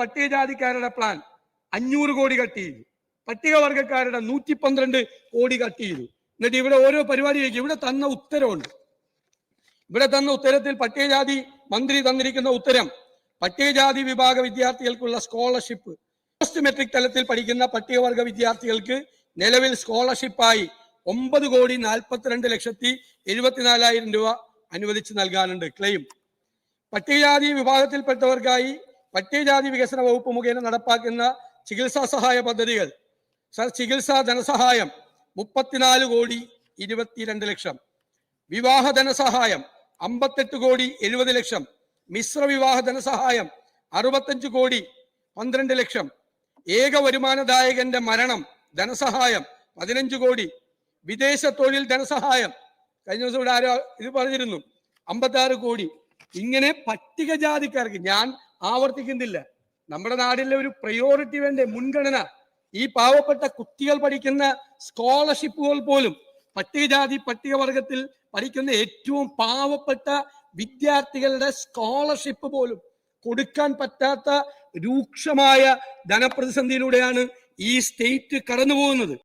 പട്ടികജാതിക്കാരുടെ plan അഞ്ഞൂറ് കോടി cut ചെയ്തു. പട്ടികവർഗക്കാരുടെ നൂറ്റി പന്ത്രണ്ട് കോടി കട്ട് ചെയ്തു. എന്നിട്ട് ഇവിടെ ഓരോ പരിപാടി കഴിക്കും ഇവിടെ തന്ന ഉത്തരവുണ്ട്. ഇവിടെ തന്ന ഉത്തരത്തിൽ പട്ടികജാതി മന്ത്രി തന്നിരിക്കുന്ന ഉത്തരം പട്ടികജാതി വിഭാഗ വിദ്യാർത്ഥികൾക്കുള്ള സ്കോളർഷിപ്പ് പോസ്റ്റ് മെട്രിക് തലത്തിൽ പഠിക്കുന്ന പട്ടികവർഗ വിദ്യാർത്ഥികൾക്ക് നിലവിൽ സ്കോളർഷിപ്പായി ഒമ്പത് കോടി നാൽപ്പത്തിരണ്ട് ലക്ഷത്തി എഴുപത്തിനാലായിരം രൂപ അനുവദിച്ച് നൽകാനുണ്ട്. ക്ലെയിം പട്ടികജാതി വിഭാഗത്തിൽപ്പെട്ടവർക്കായി പട്ടികജാതി വികസന വകുപ്പ് മുഖേന നടപ്പാക്കുന്ന ചികിത്സാ സഹായ പദ്ധതികൾ. സർ ചികിത്സാ ധനസഹായം മുപ്പത്തിനാല് കോടി ഇരുപത്തിരണ്ട് ലക്ഷം. വിവാഹ ധനസഹായം അമ്പത്തെട്ട് കോടി എഴുപത് ലക്ഷം. മിശ്ര വിവാഹ ധനസഹായം അറുപത്തഞ്ച് കോടി പന്ത്രണ്ട് ലക്ഷം. ഏക വരുമാനദായകന്റെ മരണം ധനസഹായം പതിനഞ്ച് കോടി. വിദേശ തൊഴിൽ ധനസഹായം കഴിഞ്ഞ ദിവസം ഇവിടെ ആരോ ഇത് പറഞ്ഞിരുന്നു. അമ്പത്താറ് കോടി. ഇങ്ങനെ പട്ടികജാതിക്കാർക്ക് ഞാൻ ആവർത്തിക്കുന്നില്ല. നമ്മുടെ നാടിലെ ഒരു പ്രയോറിറ്റി വേണ്ട മുൻഗണന. ഈ പാവപ്പെട്ട കുട്ടികൾ പഠിക്കുന്ന സ്കോളർഷിപ്പുകൾ പോലും പട്ടികജാതി പട്ടികവർഗത്തിൽ പഠിക്കുന്ന ഏറ്റവും പാവപ്പെട്ട വിദ്യാർത്ഥികളുടെ സ്കോളർഷിപ്പ് പോലും കൊടുക്കാൻ പറ്റാത്ത രൂക്ഷമായ ധനപ്രതിസന്ധിയിലൂടെയാണ് ഈ സ്റ്റേറ്റ് കടന്നു പോകുന്നത്